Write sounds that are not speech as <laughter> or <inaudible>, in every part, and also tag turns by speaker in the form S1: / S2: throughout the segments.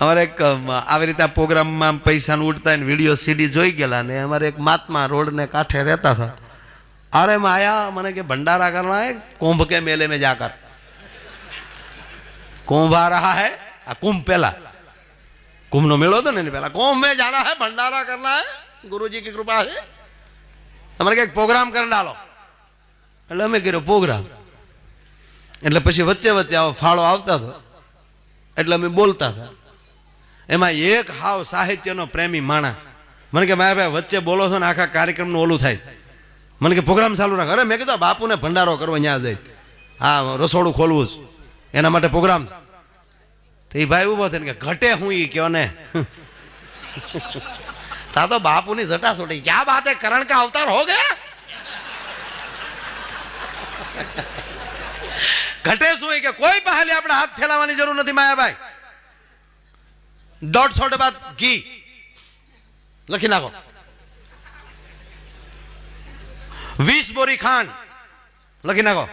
S1: અમારે એક આવી રીતે પ્રોગ્રામમાં પૈસાનું ઉડતા ને વીડિયો સીડી જોઈ ગયેલા ને અમારે એક માતમાં રોડને કાંઠે રહેતા હતા. અરે આયા, મને કે ભંડારા કરવા કુંભ કે મેલે મેં જાકર કુંભ આ રહા હે, આ કુંભ પહેલા કુંભનો મેળો હતો ને એને પહેલા કુંભ મેં જાણા હે, ભંડારા કરના હે, ગુરુજી કી કૃપા હે. અમારે કંઈક પ્રોગ્રામ કરી ડાલો. એટલે અમે કર્યો પ્રોગ્રામ. એટલે પછી વચ્ચે વચ્ચે આવો ફાળો આવતા હતો એટલે અમે બોલતા હતા. એમાં એક હાવ સાહિત્યનો પ્રેમી માણા. મને કે, મારા ભાઈ, વચ્ચે બોલો છો ને આખા કાર્યક્રમનું ઓલું થાય. મને કે, પ્રોગ્રામ ચાલુ રાખ. અરે, મેં કીધું બાપુને ભંડારો કરવો ત્યાં જઈ હા રસોડું ખોલવું જ એના માટે પ્રોગ્રામ તો એ ભાઈ ઊભો થઈને કે, ઘટે હું એ કયો ને? <laughs> તા તો બાપુની જટા છોટી ક્યાં બાતે કરણ કા અવતાર હો ગયા? <laughs> ઘટે શું કે, કોઈ પહેલે આપણે હાથ ફેલાવવાની જરૂર નથી માયાભાઈ દોઢસો ડબ્બા ઘી. લખી નાખો. વીસ બોરી ખાંડ. લખી નાખો.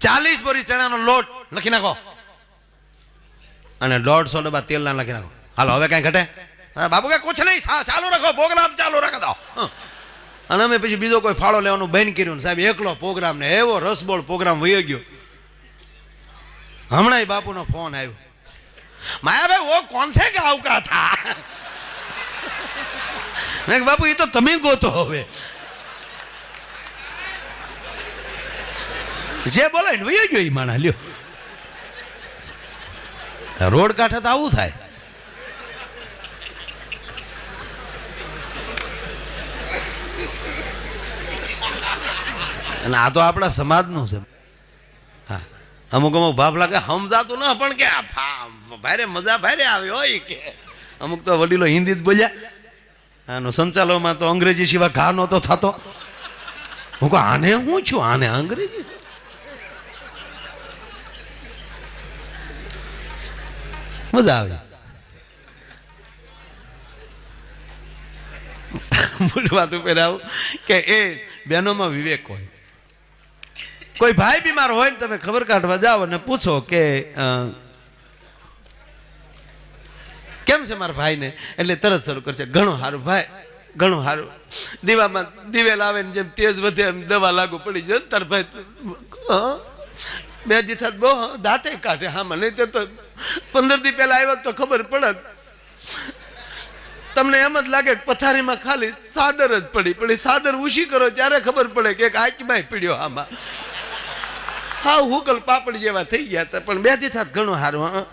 S1: ચાલીસ બોરી ચણાનો લોટ. લખી નાખો. અને દોઢસો ડબ્બા તેલના લખી નાખો. હાલો, હવે કઈ ઘટે? બાબુ કે કુછ નહીં. ચાલુ રાખો, પ્રોગ્રામ ચાલુ રાખો દો. અને અમે પછી બીજો કોઈ ફાળો લેવાનું બેન કર્યું સાહેબ, એકલો પ્રોગ્રામ ને, એવો રસબોળ પ્રોગ્રામ વહી ગયો. હમણાં બાપુનો ફોન આવ્યો. માયાભાઈ વો કોણ છે કે આવકા થા બાપુ એ તો તમે ગોતો હવે. જે બોલે ને ગયો એ માણા લ્યો. રોડ કાંઠે તો આવું થાય. અને આ તો આપણા સમાજનું છે. અમુક અમુક ભાપ લાગે, સમજાતું ન, પણ કે ભારે મજા ભારે આવી હોય કે. અમુક તો વડીલો હિન્દી જ બોલ્યા. આનો સંચાલનમાં તો અંગ્રેજી સિવાય ઘા નહોતો થતો. હું કહું, આને હું છું? આને અંગ્રેજી મજા આવી. મૂળ વાત ઉપર આવું કે એ બહેનોમાં વિવેક હોય. કોઈ ભાઈ બીમાર હોય ને તમે ખબર કાઢવા જાઓ અને પૂછો કે કેમ છે મારા ભાઈને? એટલે તરત શરૂ કરશે, ઘણું સારું ભાઈ, ઘણું સારું. દીવામાં દિવેલ આવે ને જેમ તેજ વધે એમ દવા લાગુ પડી જાય તાર ભાઈ બે થાત બહુ દાંતે કાઢે હા મને તે તો પંદર દી પહેલા આવ્યા તો ખબર પડત તમને એમ જ લાગે કે પથારીમાં ખાલી સાદર જ પડી પડી સાદર ઉશી કરો ત્યારે ખબર પડે કે એક આંચમાં પીડ્યો આમાં હા હુકલ પાપડ જેવા થઈ ગયા હતા. પણ બે દી થાત ઘણું સારું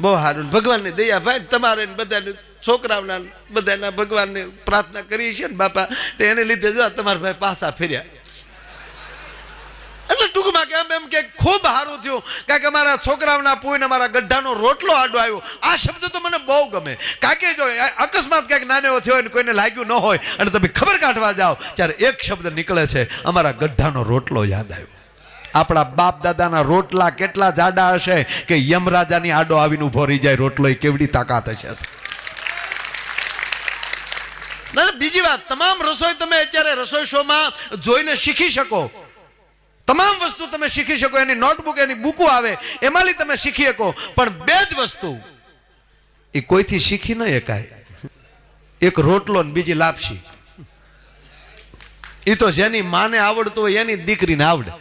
S1: બહુ સારું. ભગવાનની દયા ભાઈ તમારે બધાને, છોકરાઓના બધાના ભગવાનને પ્રાર્થના કરી છે ને બાપા, તો એને લીધે જો તમારા ભાઈ પાછા ફેર્યા. એટલે ટૂંકમાં કેમ એમ કે ખૂબ સારું થયું. કારણ કે અમારા છોકરાઓના પૂઈને અમારા ગઢાનો રોટલો આડો આવ્યો. આ શબ્દ તો મને બહુ ગમે. કારણ કે જો અકસ્માત ક્યાંક નાનો થયો હોય ને કોઈને લાગ્યું ન હોય, અને તમે ખબર કાઢવા જાઓ, ત્યારે એક શબ્દ નીકળે છે, અમારા ગઢાનો રોટલો યાદ આવ્યો. આપણા બાપ દાદાના રોટલા કેટલા જાડા હશે કે યમરાજાની આડો આવીને ઊભો રહી જાય, રોટલો એ કેવડી તાકાત હશે? બીજી વાત, તમામ રસોઈ તમે અત્યારે રસોઈ શોમાં જોઈને શીખી શકો. તમામ વસ્તુ તમે શીખી શકો, એની નોટબુક એની બુકો આવે એમાંથી તમે શીખી શકો. પણ બે જ વસ્તુ, એ કોઈથી શીખી ન એકાય એક રોટલો ને બીજી લાપસી એ તો જેની માને આવડતું હોય એની દીકરીને આવડે.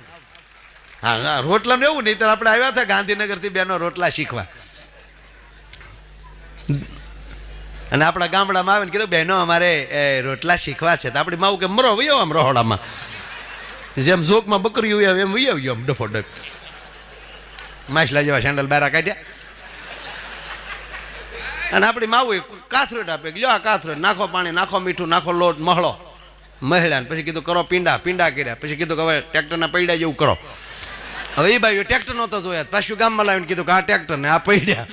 S1: હા રોટલાનું એવું નહીં આપણે આવ્યા હતા ગાંધીનગરથી બેનો રોટલા શીખવા. અને આપણા ગામડામાં આવે ને કીધું, બહેનો, અમારે રોટલા શીખવા છે. તો આપણી માવું કે, મરો, વયો આમ રહોડામાં. જેમ ઝોકમાં બકરી હોય એમ વહી આવ્યો આમ ડફો ડફ. માછલા જેવા સેન્ડલ બારા કાઢ્યા. અને આપણી માવું કાથરોટ આપે લ્યો આ કાથરોટ નાખો પાણી, નાખો મીઠું, નાખો લોટ, મહળો. મહિલા પછી કીધું, કરો, પીંડા પીંડા કર્યા. પછી કીધું કે, હવે ટ્રેક્ટરના પૈડા જેવું કરો. હવે એ ભાઈ ટ્રેક્ટર નહોતો જોયા. પાછું ગામમાં લાવીને કીધું કે આ ટ્રેક્ટર ને આ પૈડ્યા.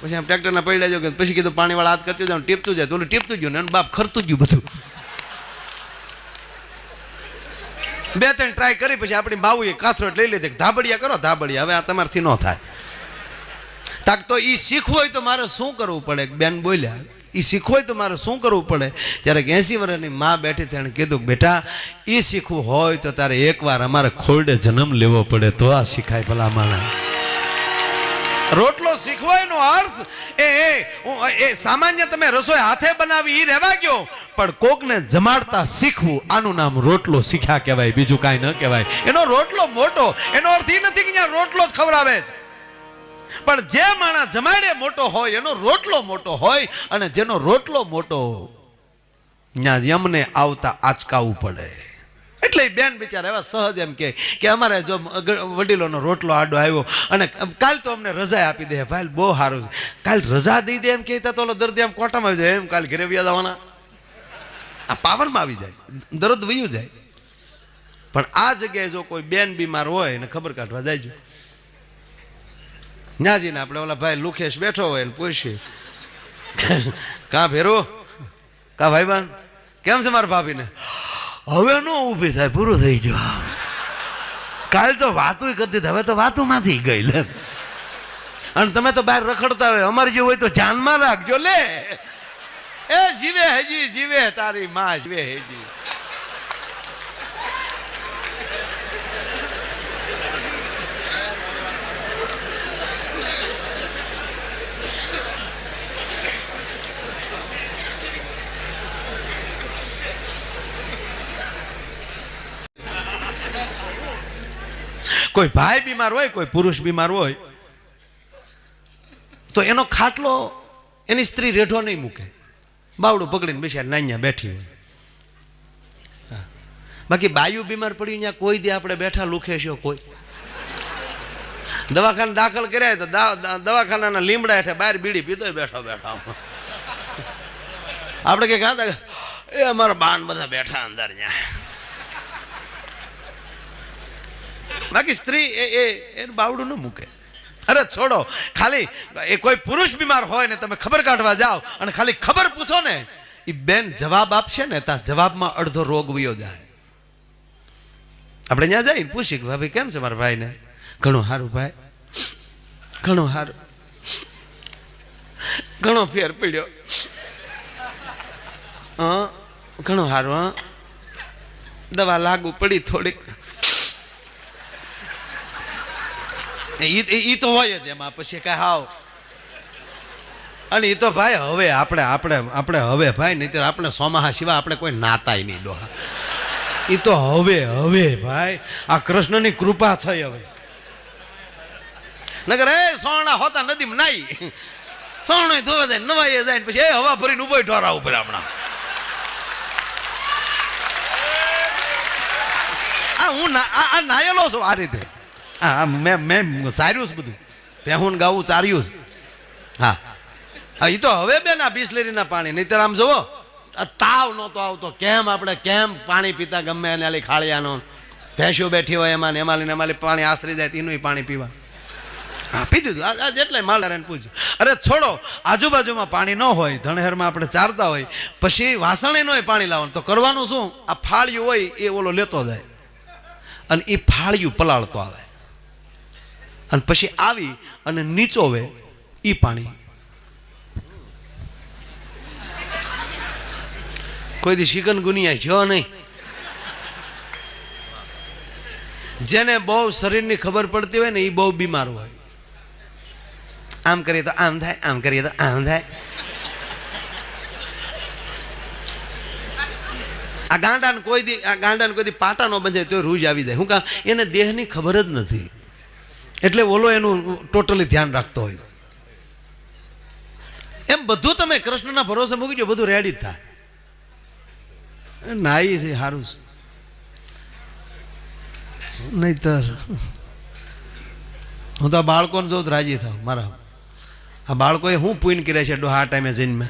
S1: પછી આમ ટ્રેક્ટરના પડ્યા જો પછી કીધું પાણીવાળા હાથ કરતું જાય ટીપતું જાય. તો ટીપતું ગયું ને એનું બાપ ખરતું ગયું બધું. બે ત્રણ ટ્રાય કરી, પછી આપણી બાવું કાથરોટ લઈ લીધી ધાબડિયા કરો ધાબડિયા હવે આ તમારથી ન થાય. તાક તો એ શીખવું હોય તો મારે શું કરવું પડે? બેન બોલ્યા એ શીખવું તો મારે શું કરવું પડે? ત્યારે એસી વર્ષની માં બેઠી તેણે કીધું, બેટા એ શીખવું હોય તો તારે એકવાર અમારે ખોરડે જન્મ લેવો પડે, તો આ શીખાય ભલા માણા રોટલો શીખવાયનો અર્થ એ એ સામાન્ય તમે રસોઈ હાથે બનાવી એ રહેવા ગયો, પણ કોકને જમાડતા શીખવું, આનું નામ રોટલો શીખ્યા કહેવાય, બીજું કાંઈ ન કહેવાય. એનો રોટલો મોટો, એનો અર્થ એ નથી કે રોટલો જ ખવડાવે છે. પણ જે માણસ જમાડે મોટો હોય, એનો રોટલો મોટો હોય અને જેનો રોટલો મોટો ત્યાં યમને આવતા આચકાવું પડે. એટલે બેન બિચારા એવા સહજ એમ કે કે અમારે જો વડીલોનો રોટલો આડો આવ્યો અને કાલ તો અમને રજા આપી દે. ભાઈ, બહુ સારું છે. કાલ રજા દઈ દે એમ કહેતા તો ઓલો દર્દી આમ કોટામાં આવી જાય. એમ કાલ ઘરે વ્યા જવાના. આ પાવરમાં આવી જાય. દર્દ વયું જાય. પણ આ જગ્યાએ જો કોઈ બેન બીમાર હોય એને ખબર કાઢવા જાય ન્યાજીને આપણે ઓલા ભાઈ લુખેશ બેઠો હોય ને પૂછીએ. કાં ભેરો? કા ભાઈબાન કેમ છે મારા ભાભીને? હવે નો ઊભી થાય પૂરું થઈ ગયું. કાલ તો વાતું કરતી હવે તો વાતુંમાંથી ગઈ લે. અને તમે તો બહાર રખડતા હોય અમારી જે હોય તો જાનમાં રાખજો લે. એ જીવે હજી જીવે તારી માં જીવે હજી. કોઈ ભાઈ બીમાર હોય, કોઈ પુરુષ બીમાર હોય, તો એનો ખાટલો એની સ્ત્રી રેઢો નહીં મૂકે. બાવડું પકડીને બેસ્યા નાન્યા બેઠી હોય. બાકી બાયુ બીમાર પડી ત્યાં કોઈ દી આપણે બેઠા લુખે છો કોઈ. દવાખાને દાખલ કર્યા તો દવાખાનાના લીમડા હેઠે બહાર બીડી પીતો બેઠો બેઠો. આપણે કે કાં, એ અમારા બાન બધા બેઠા અંદર ત્યાં બાકી સ્ત્રી એ એ એ બાવડું ન મૂકે. અરે છોડો, ખાલી એ કોઈ પુરુષ બીમાર હોય ને તમે ખબર કાઢવા જાઓ અને ખાલી ખબર પૂછો ને એ બેન જવાબ આપશે ને ત્યાં જવાબમાં અડધો રોગ વયો જાય. આપણે ત્યાં જઈને પૂછી કે, ભાભી, કેમ છે મારા ભાઈને? ઘણું સારું ભાઈ. ઘણું સારું. ઘણો ફેર પડ્યો. ઘણું સારું, હા? દવા લાગુ પડી થોડીક. ઈ તો હોય જ એમાં. પછી કઈ હાવ. અને એ તો ભાઈ હવે આપણે આપણે આપણે હવે ભાઈ નહીં આપણે સોમાહા સિવાય આપણે કોઈ નાતાય નહીં ડોહા. એ તો હવે હવે ભાઈ. આ કૃષ્ણની કૃપા થઈ હવે. નગર એ સોણા હોતા નદીમાં નાઈ. સોણો ધોવા જાય નવાઈ જાય પછી એ હવા ભરીને ઊભો ઢોરાવું પડે આપણા આ હું આ નાયેલો છું આ રીતે. હા મેં મેં સાર્યું છે બધું. પહેવું ગાવું ચાર્યું. હા. હા એ તો હવે બેન આ બિસ્લેરીના પાણી. નહીતર આમ જુઓ તાવ નહોતો આવતો. કેમ આપણે, કેમ પાણી પીતા ગમે એને આલી ખાળિયાનો? ભેંસો બેઠી હોય એમાં એમાં લઈને એમાં પાણી આશરી જાય તેનું પાણી પીવા. હા, પી દીધું. આ જેટલે માલધારાને પૂછ્યું. અરે છોડો, આજુબાજુમાં પાણી ન હોય, ધણહેરમાં આપણે ચારતા હોય, પછી વાસણે ન હોય પાણી લાવવાનું. તો કરવાનું શું? આ ફાળિયું હોય, એ ઓલો લેતો જાય. અને એ ફાળિયું પલાળતો આવે. અને પછી આવી અને નીચોવે એ પાણી. કોઈ દી શિકન ગુનિયા જો નહીં. જેને બહુ શરીરની ખબર પડતી હોય ને એ બહુ બીમાર હોય. આમ કરીએ તો આમ થાય, આમ કરીએ તો આમ થાય. આ ગાંડાને કોઈ દી આ ગાંડાને કોઈ દી પાટા નો બંધાય તો રૂજ આવી જાય. હું કામ એને દેહની ખબર જ નથી. એટલે ઓલો એનું ટોટલી ધ્યાન રાખતો હોય. એમ બધું તમે કૃષ્ણના ભરોસે મૂકી દો બધું રેડી થાય. એ છે સારું છે. નહીતર હું તો આ બાળકોને જોઉં રાજી થાવ મારા. આ બાળકોએ હું પૂન કર્યા છે આ ટાઈમે જઈને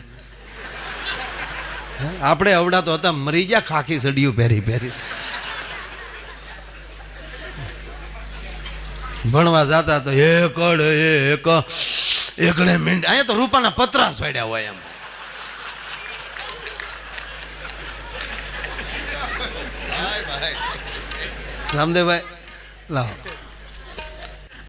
S1: આપણે અવડા તો હતા, મરી ગયા, ખાખી સડિયું પહેરી પહેરી. ભણવા જતા તો એકડ એક એકડે મિનિટ. અહીંયા તો રૂપાના પતરા છોડ્યા હોય એમ. રામદેવભાઈ, લાવો.